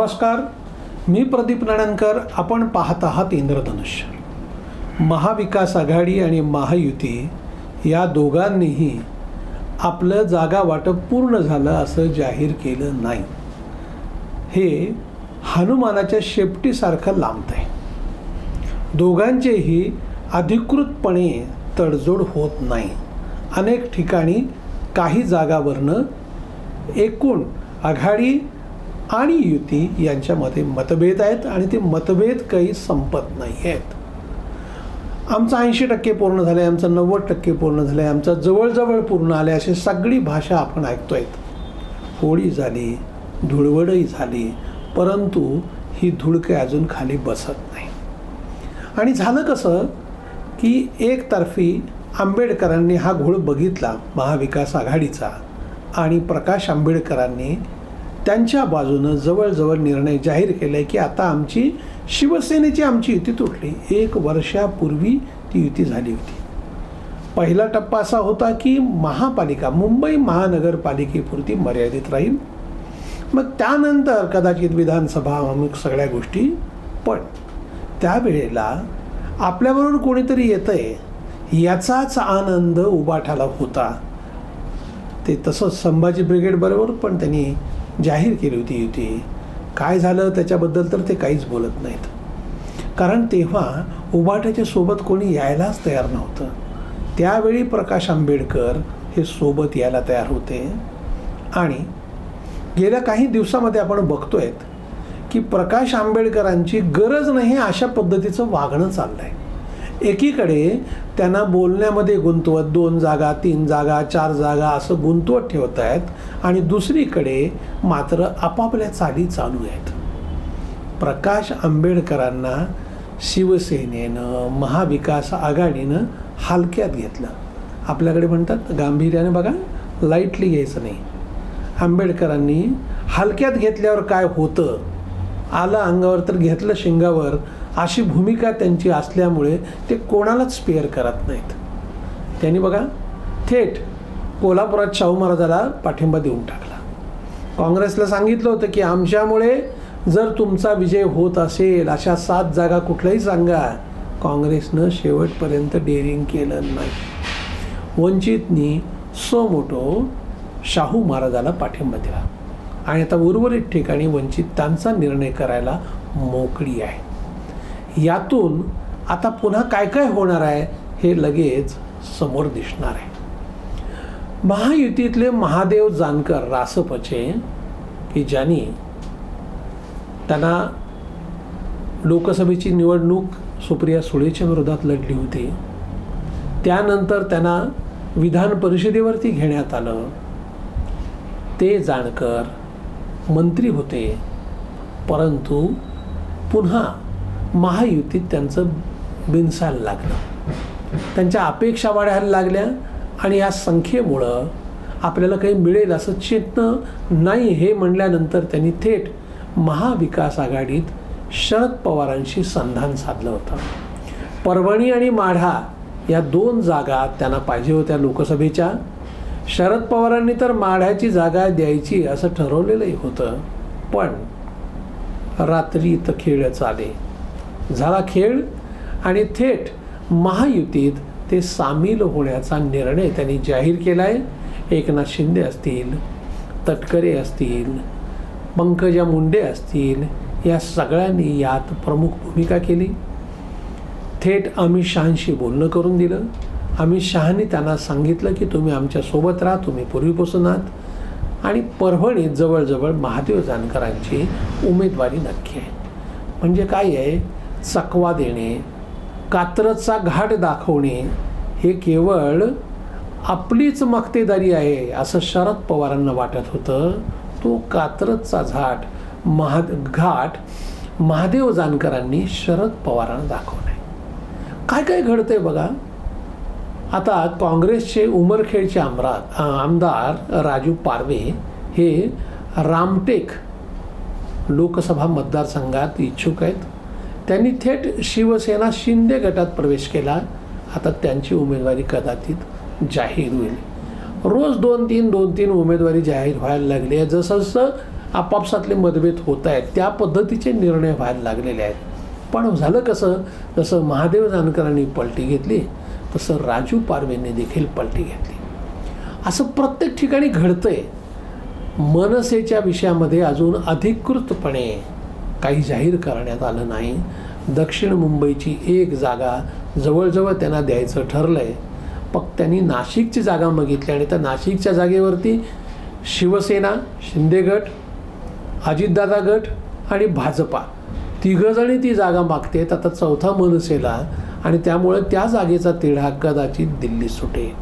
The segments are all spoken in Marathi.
नमस्कार. मी प्रदीप नाणनकर. आपण पाहत आहात इंद्रधनुष्य. महाविकास आघाडी आणि महायुती या दोघांनीही आपलं जागा वाटप पूर्ण झालं असं जाहीर केलं नाही. हे हनुमानाच्या शेपटीसारखं लांबत आहे दोघांचेही अधिकृतपणे तडजोड होत नाही. अनेक ठिकाणी काही जागावरनं एकूण आघाडी आणि युती यांच्यामध्ये मतभेद आहेत आणि ते मतभेद काही संपत नाही आहेत आमचं ऐंशी टक्के पूर्ण झालं आहे आमचं नव्वद टक्के पूर्ण झालं आहे आमचं जवळजवळ पूर्ण आलं अशी सगळी भाषा आपण ऐकतो आहेत होळी झाली धुळवडही झाली परंतु ही धुळके अजून खाली बसत नाही. आणि झालं कसं की एकतर्फी आंबेडकरांनी हा घोळ बघितला महाविकास आघाडीचा आणि प्रकाश आंबेडकरांनी त्यांच्या बाजूनं जवळजवळ निर्णय जाहीर केला की आता आमची शिवसेनेची आमची युती तुटली. एक वर्षापूर्वी ती युती झाली होती. पहिला टप्पा असा होता की महापालिका मुंबई महानगरपालिकेपुरती मर्यादित राहील. मग त्यानंतर कदाचित विधानसभा अमुक सगळ्या गोष्टी पण त्यावेळेला आपल्याबरोबर कोणीतरी येतं आहे याचाच आनंद उबाठाला होता. ते तसंच संभाजी ब्रिगेडबरोबर पण त्यांनी जाहीर केली होती युती. काय झालं? त्याच्याबद्दल तर ते काहीच बोलत नाहीत. कारण तेव्हा उबाट्याच्या सोबत कोणी यायलाच तयार नव्हतं. त्यावेळी प्रकाश आंबेडकर हे सोबत यायला तयार होते. आणि गेल्या काही दिवसामध्ये आपण बघतोय की प्रकाश आंबेडकरांची गरज नाही अशा पद्धतीचं वागणं चाललं आहे एकीकडे त्यांना बोलण्यामध्ये गुंतवत दोन जागा तीन जागा चार जागा असं गुंतवत ठेवत आहेत आणि दुसरीकडे मात्र आपापल्या चाली चालू आहेत. प्रकाश आंबेडकरांना शिवसेनेनं महाविकास आघाडीनं हलक्यात घेतलं. आपल्याकडे म्हणतात गांभीर्याने बघा लाईटली घ्यायचं नाही. आंबेडकरांनी हलक्यात घेतल्यावर काय होतं? आलं अंगावर तर घेतलं शिंगावर अशी भूमिका त्यांची असल्यामुळे ते कोणालाच स्पेअर करत नाहीत. त्यांनी बघा थेट कोल्हापुरात शाहू महाराजाला पाठिंबा देऊन टाकला. काँग्रेसला सांगितलं होतं की आमच्यामुळे जर तुमचा विजय होत असेल अशा सात जागा कुठल्याही सांगा. काँग्रेसनं शेवटपर्यंत डेअरिंग केलं नाही. वंचितनी सो मोठो शाहू महाराजाला पाठिंबा दिला. आणि आता उर्वरित ठिकाणी वंचितांचा निर्णय करायला मोकळी आहे. यातून आता पुन्हा काय काय होणार आहे हे लगेच समोर दिसणार आहे. महायुतीतले महादेव जानकर रासपचे की ज्यांनी त्यांना लोकसभेची निवडणूक सुप्रिया सुळेच्या विरोधात लढली होती त्यानंतर त्यांना विधान परिषदेवरती घेण्यात आलं. ते जानकर मंत्री होते. परंतु पुन्हा महायुतीत त्यांचं बिनसायला लागलं. त्यांच्या अपेक्षा वाढायला लागल्या आणि या संख्येमुळं आपल्याला काही मिळेल असं चिन्ह नाही हे म्हणल्यानंतर त्यांनी थेट महाविकास आघाडीत शरद पवारांशी संधान साधलं होतं. परभणी आणि माढा या दोन जागा त्यांना पाहिजे होत्या लोकसभेच्या. शरद पवारांनी तर माढ्याची जागा द्यायची असं ठरवलेलंही होतं. पण रात्री तर खेळच आले झाला खेळ आणि थेट महायुतीत ते सामील होण्याचा निर्णय त्यांनी जाहीर केला आहे एकनाथ शिंदे असतील तटकरे असतील पंकजा मुंडे असतील या सगळ्यांनी यात प्रमुख भूमिका केली. थेट अमित शहांशी बोलणं करून दिलं. अमित शहानी त्यांना सांगितलं की तुम्ही आमच्यासोबत राहा तुम्ही पूर्वीपासून आहात. आणि परभणीत जवळजवळ महादेव जानकरांची उमेदवारी नक्की आहे. म्हणजे काय आहे? चकवा देणे कात्रचा घाट दाखवणे हे केवळ आपलीच मक्तेदारी आहे असं शरद पवारांना वाटत होतं. तो कात्रजचा झाट महा घाट महादेव जानकरांनी शरद पवारांना दाखवला काय काय घडतंय बघा? आता काँग्रेसचे उमरखेडचे आमरा आमदार राजू पारवे हे रामटेक लोकसभा मतदारसंघात इच्छुक आहेत. त्यांनी थेट शिवसेना शिंदे गटात प्रवेश केला. आता त्यांची उमेदवारी कदाचित जाहीर होईल. रोज दोन तीन दोन तीन उमेदवारी जाहीर व्हायला लागली आहे जसं जसं आपापसातले मतभेद होत आहेत त्या पद्धतीचे निर्णय व्हायला लागलेले आहेत. पण झालं कसं? जसं महादेव जानकरांनी पलटी घेतली तसं राजू पारवेंनी देखील पलटी घेतली. असं प्रत्येक ठिकाणी घडतंय. मनसेच्या विषयामध्ये अजून अधिकृतपणे काही जाहीर करण्यात आलं नाही. दक्षिण मुंबईची एक जागा जवळजवळ त्यांना द्यायचं ठरलं आहे मग त्यांनी नाशिकची जागा मागितली आणि त्या नाशिकच्या जागेवरती शिवसेना शिंदे गट अजितदादा गट आणि भाजपा तिघंजणी ती जागा मागते आता चौथा मनसेला आणि त्यामुळे त्या जागेचा तिढा कदाचित दिल्ली सुटेल.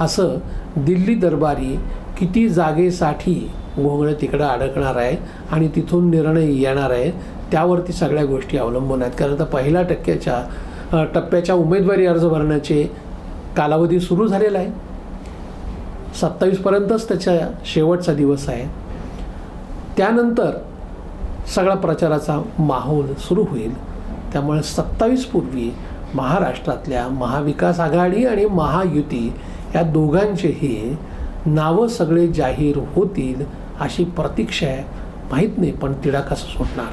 असं दिल्ली दरबारी किती जागेसाठी घोंगळं तिकडं अडकणार आहे आणि तिथून निर्णय येणार आहे त्यावरती सगळ्या गोष्टी अवलंबून आहेत. कारण आता पहिल्या टक्क्याच्या टप्प्याच्या उमेदवारी अर्ज भरण्याचे कालावधी सुरू झालेला आहे. सत्तावीसपर्यंतच त्याच्या शेवटचा दिवस आहे. त्यानंतर सगळा प्रचाराचा माहोल सुरू होईल. त्यामुळे सत्तावीस पूर्वी महाराष्ट्रातल्या महाविकास आघाडी आणि महायुती या दोघांचेही नावं सगळे जाहीर होतील अशी प्रतीक्षा आहे. माहीत नाही पण तिडा कसं सुटणार?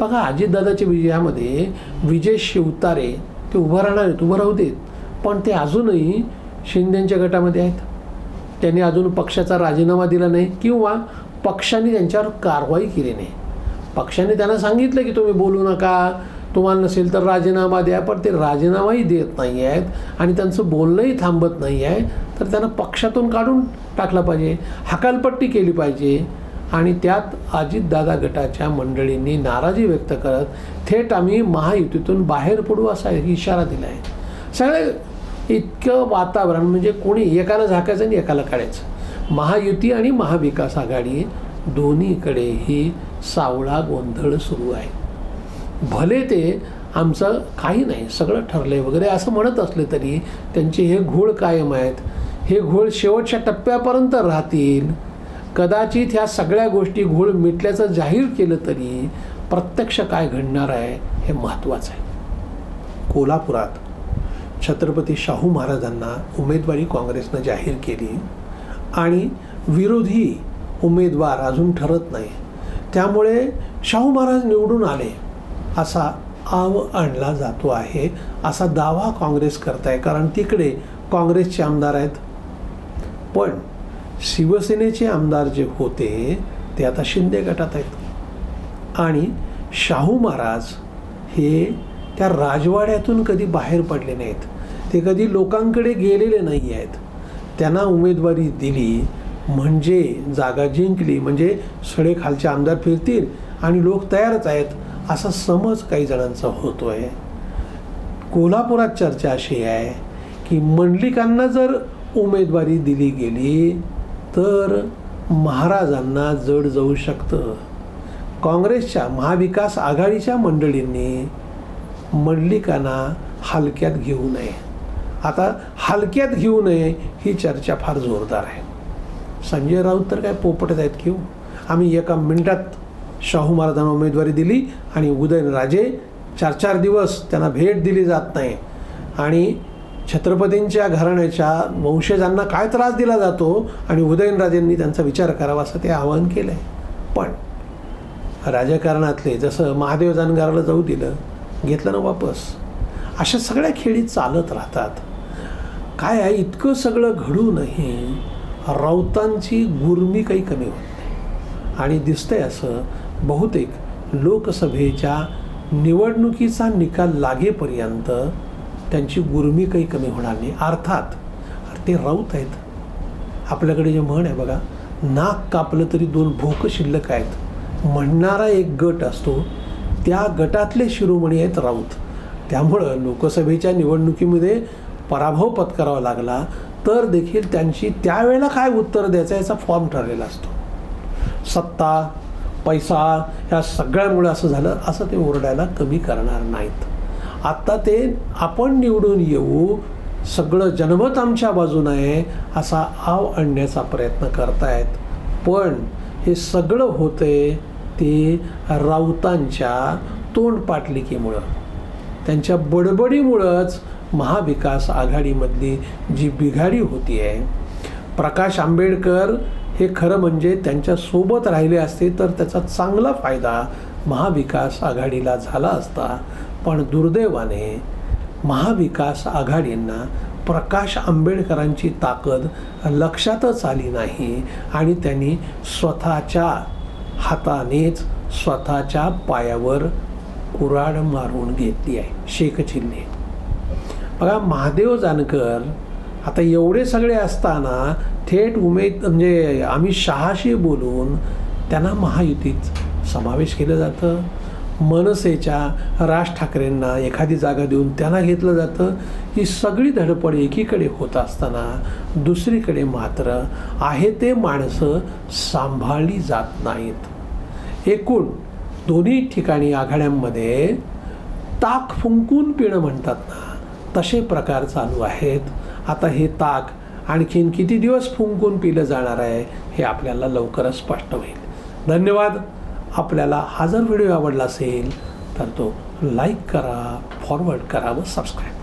बघा अजितदादाच्या विजयामध्ये विजय शिवतारे ते उभं राहणार आहेत उभं राहू देत. पण ते अजूनही शिंदेच्या गटामध्ये आहेत. त्यांनी अजून पक्षाचा राजीनामा दिला नाही किंवा पक्षाने त्यांच्यावर कारवाई केली नाही. पक्षाने त्यांना सांगितलं की तुम्ही बोलू नका तुम्हाला नसेल तर राजीनामा द्या पण ते राजीनामाही देत नाही आहेत आणि त्यांचं बोलणंही थांबत नाही आहे तर त्यांना पक्षातून काढून टाकलं पाहिजे हकालपट्टी केली पाहिजे. आणि त्यात अजितदादा गटाच्या मंडळींनी नाराजी व्यक्त करत थेट आम्ही महायुतीतून बाहेर पडू असा इशारा दिला आहे सगळे इतकं वातावरण म्हणजे कोणी एकाला झाकायचं आणि एकाला काढायचं. महायुती आणि महाविकास आघाडी दोन्हीकडेही सावळा गोंधळ सुरू आहे. भले ते आमचं काही नाही सगळं ठरलं आहे वगैरे असं म्हणत असले तरी त्यांचे हे घोळ कायम आहेत. हे घोळ शेवटच्या टप्प्यापर्यंत राहतील. कदाचित ह्या सगळ्या गोष्टी घोळ मिटल्याचं जाहीर केलं तरी प्रत्यक्ष काय घडणार आहे हे महत्त्वाचं आहे. कोल्हापुरात छत्रपती शाहू महाराजांना उमेदवारी काँग्रेसनं जाहीर केली आणि विरोधी उमेदवार अजून ठरत नाही. त्यामुळे शाहू महाराज निवडून आले. असा आव आणला जातो आहे असा दावा काँग्रेस करत आहे कारण तिकडे काँग्रेसचे आमदार आहेत. पण शिवसेनेचे आमदार जे होते ते आता शिंदे गटात आहेत. आणि शाहू महाराज हे त्या राजवाड्यातून कधी बाहेर पडले नाहीत. ते कधी लोकांकडे गेलेले नाही आहेत. त्यांना उमेदवारी दिली म्हणजे जागा जिंकली म्हणजे सडे खालचे आमदार फिरतील आणि लोक तयारच आहेत. असा समज काही जणांचा होतो आहे कोल्हापुरात चर्चा अशी आहे की मंडलिकांना जर उमेदवारी दिली गेली तर महाराजांना जड जाऊ शकतं. काँग्रेसच्या महाविकास आघाडीच्या मंडळींनी मंडलिकांना हलक्यात घेऊ नये. आता हलक्यात घेऊ नये ही चर्चा फार जोरदार आहे. संजय राऊत तर काय पोपटत आहेत घेऊ हो? आम्ही एका मिनटात शाहू महाराजांना उमेदवारी दिली आणि उदयनराजे चार चार दिवस त्यांना भेट दिली जात नाही. आणि छत्रपतींच्या घराण्याच्या वंशजांना काय त्रास दिला जातो आणि उदयनराजेंनी त्यांचा विचार करावा असं ते आवाहन केलं आहे पण राजकारणातले जसं महादेव जानगाराला जाऊ दिलं घेतलं ना वापस अशा सगळ्या खेळी चालत राहतात. काय आहे इतकं सगळं घडूनही राऊतांची गुरमी काही कमी होत नाही. आणि दिसतंय असं बहुतेक लोकसभेच्या निवडणुकीचा निकाल लागेपर्यंत त्यांची गुरमी काही कमी होणार नाही. अर्थात ते राऊत आहेत. आपल्याकडे जे म्हण आहे बघा नाक कापलं तरी दोन भोक शिल्लक आहेत. म्हणणारा एक गट असतो त्या गटातले शिरोमणी आहेत राऊत. त्यामुळं लोकसभेच्या निवडणुकीमध्ये पराभव पत्करावा लागला तर देखील त्यांची त्यावेळेला काय उत्तर द्यायचं याचा फॉर्म ठरलेला असतो. सत्ता पैसा ह्या सगळ्यामुळे असं झालं असं ते ओरडायला कमी करणार नाहीत. आत्ता ते आपण निवडून येऊ सगळं जनमत आमच्या बाजूनं आहे असा आव आणण्याचा प्रयत्न करतायत. पण हे सगळं होते ते राऊतांच्या तोंडपाटलिकीमुळं. त्यांच्या बडबडीमुळंच महाविकास आघाडीमधली जी बिघाडी होती आहे प्रकाश आंबेडकर हे खरं म्हणजे त्यांच्यासोबत राहिले असते तर त्याचा चांगला फायदा महाविकास आघाडीला झाला असता. पण दुर्दैवाने महाविकास आघाडींना प्रकाश आंबेडकरांची ताकद लक्षातच आली नाही आणि त्यांनी स्वतःच्या हातानेच स्वतःच्या पायावर कुराड मारून घेतली आहे. शेखचिन्हे बघा महादेव जानकर आता एवढे सगळे असताना थेट उमेद म्हणजे आम्ही शहाशी बोलून त्यांना महायुतीत समावेश केलं जातं. मनसेच्या राज ठाकरेंना एखादी जागा देऊन त्यांना घेतलं जातं. ही सगळी धडपड एकीकडे होत असताना दुसरीकडे मात्र आहे ते माणसं सांभाळली जात नाहीत. एकूण दोन्ही ठिकाणी आघाड्यांमध्ये ताक फुंकून पिणं म्हणतात ना तसे प्रकार चालू आहेत. आता हे ताक आणखीन किती दिवस फुंकून पिलं जाणार आहे हे आपल्याला लवकरच स्पष्ट होईल. धन्यवाद. आपल्याला हा जर व्हिडिओ आवडला असेल तर तो लाईक करा फॉरवर्ड करा व सबस्क्राईब